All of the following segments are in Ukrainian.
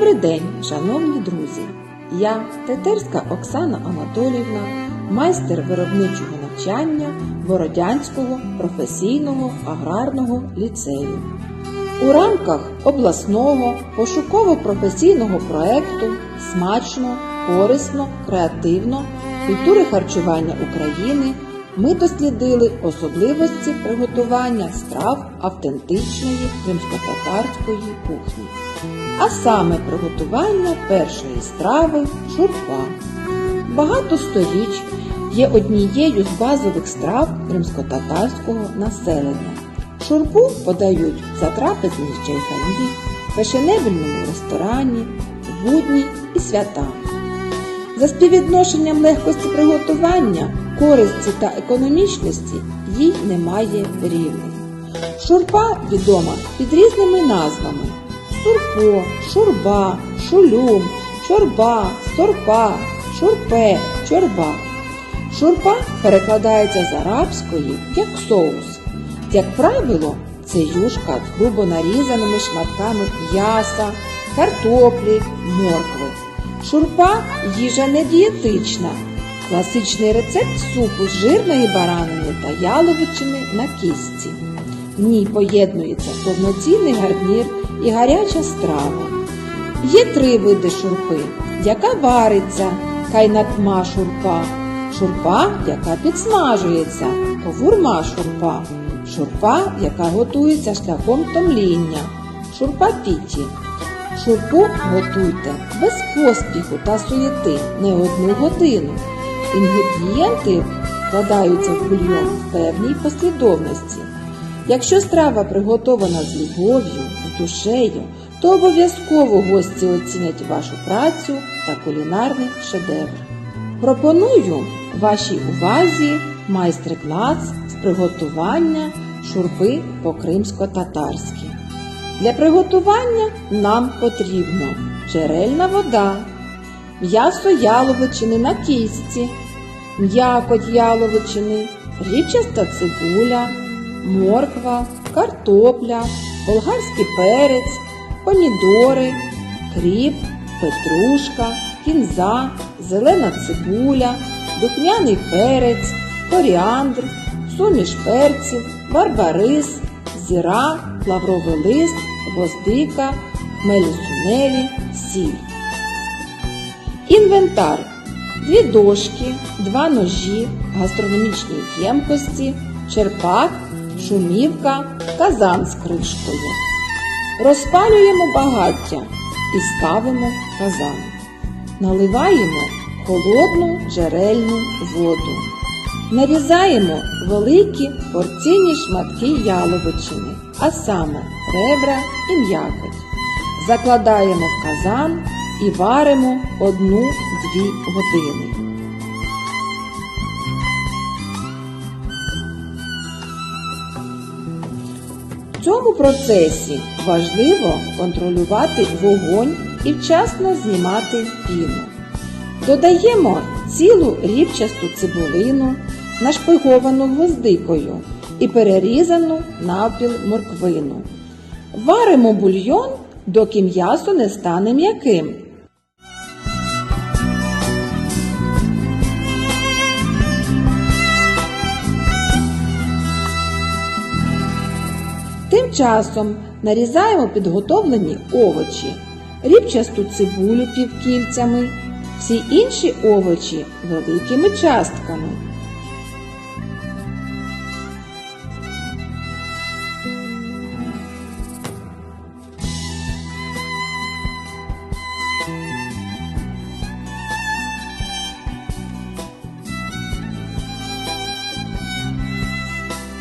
Добрий день, шановні друзі! Я Тетерська Оксана Анатоліївна, майстер виробничого навчання Бородянського професійного аграрного ліцею. У рамках обласного пошуково-професійного проекту Смачно, корисно, креативно культури харчування України ми дослідили особливості приготування страв автентичної кримськотатарської кухні, а саме приготування першої страви шурпа. Багато сторіч є однією з базових страв кримськотатарського населення. Шурпу подають за трапезній чайхані, фешенебельному ресторані, будні і свята. За співвідношенням легкості приготування, користі та економічності їй немає рівних. Шурпа відома під різними назвами: сурпо, шурба, шулюм, чорба, сорпа, шурпе, чорба. Шурпа перекладається з арабської як соус. Як правило, це юшка з грубо нарізаними шматками м'яса, картоплі, моркви. Шурпа їжа не дієтична. Класичний рецепт супу з жирної баранини та яловичини на кістці. В ній поєднується повноцінний гарнір і гаряча страва. Є три види шурпи, яка вариться, кайнатма шурпа, шурпа, яка підсмажується, ковурма шурпа, шурпа, яка готується шляхом томління, шурпа піті. Шурпу готуйте без поспіху та суєти не одну годину. Інгредієнти вкладаються в бульйон в певній послідовності. Якщо страва приготована з любов'ю, з душею, то обов'язково гості оцінять вашу працю та кулінарний шедевр. Пропоную вашій увазі майстер-клас з приготування шурпи по-кримсько-татарськи. Для приготування нам потрібно джерельна вода, м'ясо яловичини на кістці, м'якоть яловичини, річаста цибуля, морква, картопля, болгарський перець, помідори, кріп, петрушка, кінза, зелена цибуля, духмяний перець, коріандр, суміш перців, барбарис, зіра, лавровий лист, гвоздика, хмелі сунелі, сіль. Інвентар. Дві дошки, два ножі, гастрономічні ємкості, черпак, шумівка, казан з кришкою. Розпалюємо багаття і ставимо казан. Наливаємо холодну джерельну воду. Нарізаємо великі порційні шматки яловичини, а саме ребра і м'якоть. Закладаємо в казан і варимо 1-2 години. В цьому процесі важливо контролювати вогонь і вчасно знімати піну. Додаємо цілу рібчасту цибулину, нашпиговану гвоздикою і перерізану навпіл морквину. Варимо бульйон, доки м'ясо не стане м'яким. Тим часом нарізаємо підготовлені овочі, рібчасту цибулю півкільцями, всі інші овочі великими частками.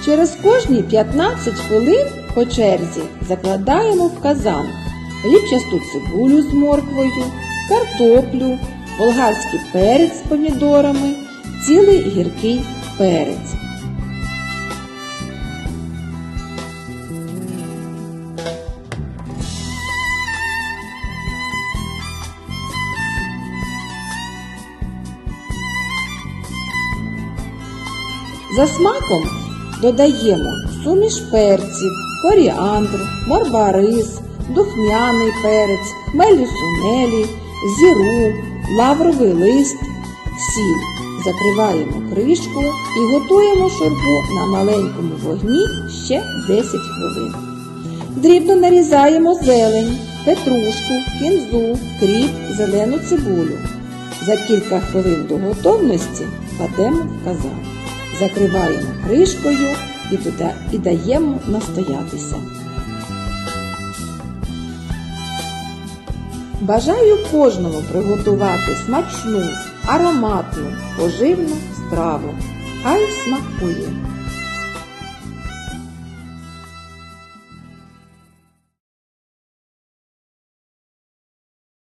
Через кожні 15 хвилин по черзі закладаємо в казан рібчасту цибулю з морквою, картоплю, болгарський перець з помідорами, цілий гіркий перець. За смаком додаємо суміш перців, коріандр, барбарис, духмяний перець, хмелі сунелі, зіру, лавровий лист, сіль. Закриваємо кришку і готуємо шурпу на маленькому вогні ще 10 хвилин. Дрібно нарізаємо зелень, петрушку, кінзу, кріп, зелену цибулю. За кілька хвилин до готовності кладемо в казан. Закриваємо кришкою і, туди і даємо настоятися. Бажаю кожному приготувати смачну, ароматну, поживну страву. Хай смакує!